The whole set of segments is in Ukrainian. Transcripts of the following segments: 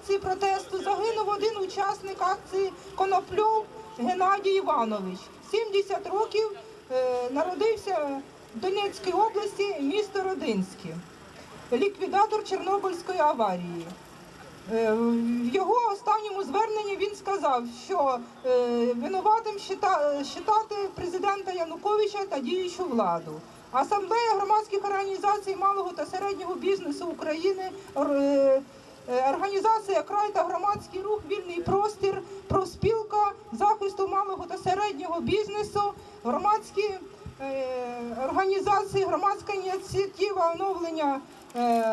акції протесту загинув один учасник акції Конопльов Геннадій Іванович. 70 років е, народився в Донецькій області, місто Родинське, ліквідатор Чорнобильської аварії. Е, В його останньому зверненні він сказав, що е, винуватим считати президента Януковича та діючу владу. Асамблея громадських організацій малого та середнього бізнесу України, організація Край та громадський рух Вільний простір, профспілка захисту малого та середнього бізнесу, громадські е, організації, громадська ініціатива оновлення е,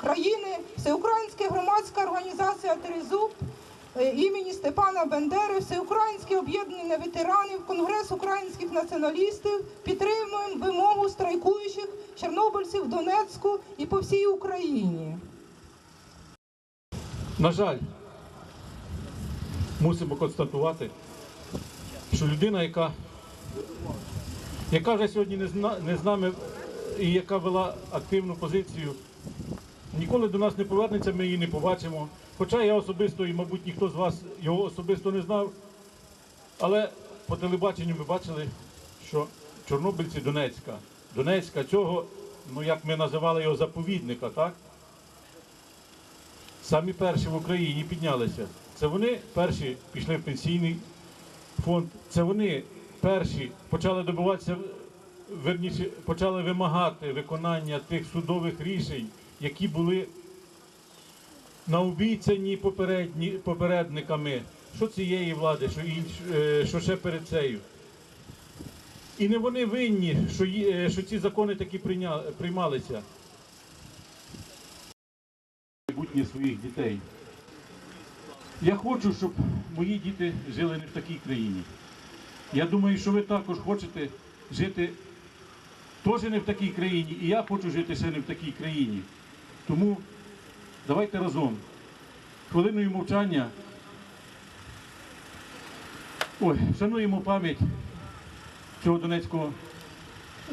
країни, Всеукраїнська громадська організація Тризуб е, імені Степана Бендери, Всеукраїнське об'єднання ветеранів, Конгрес українських націоналістів підтримуємо вимогу страйкуючих чорнобильців в Донецьку і по всій Україні. На жаль, мусимо констатувати, що людина, яка, яка вже сьогодні не, зна, не з нами і яка вела активну позицію, ніколи до нас не повернеться, ми її не побачимо. Хоча я особисто і, мабуть, ніхто з вас його особисто не знав, але по телебаченню ми бачили, що чорнобильці Донецька, Донецька цього, ну як ми називали його заповідника, так? Самі перші в Україні піднялися. Це вони перші пішли в пенсійний фонд. Це вони перші почали добиватися, верніше, почали вимагати виконання тих судових рішень, які були наобіцяні попередні, попередниками, що цієї влади, що інш, е, що ще перед цею. І не вони винні, що, е, що ці закони такі приймалися майбутнє своїх дітей. Я хочу, щоб мої діти жили не в такій країні. Я думаю, що ви також хочете жити теж не в такій країні, і я хочу жити ще не в такій країні. Тому давайте разом. Хвилиною мовчання. Ой, шануємо пам'ять цього донецького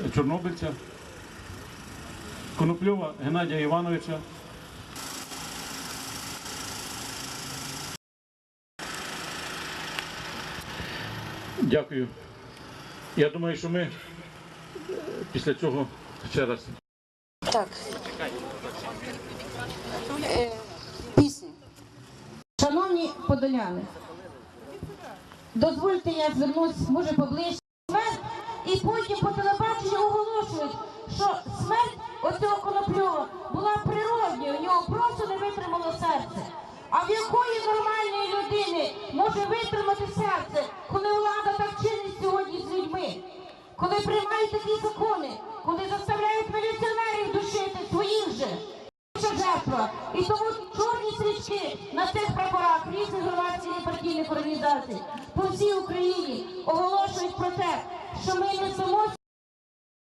е, чорнобильця, Конопльова Геннадія Івановича. Дякую. Я думаю, що ми е, після цього ще раз. Так. Е, пісня. Шановні подоляни, дозвольте я звернусь, може, поближче. Смерть, і потім по телебаченню оголошують, що смерть оцього конопльова була природньою, у нього просто не витримало серце. А в якої нормальної людини може витримати серце, Коли приймають такі закони, коли заставляють міліціонерів душити своїх же? Жертва. І тому чорні стрічки на цих прапорах різних громадських і партійних організацій по всій Україні оголошують про те, що ми не несемо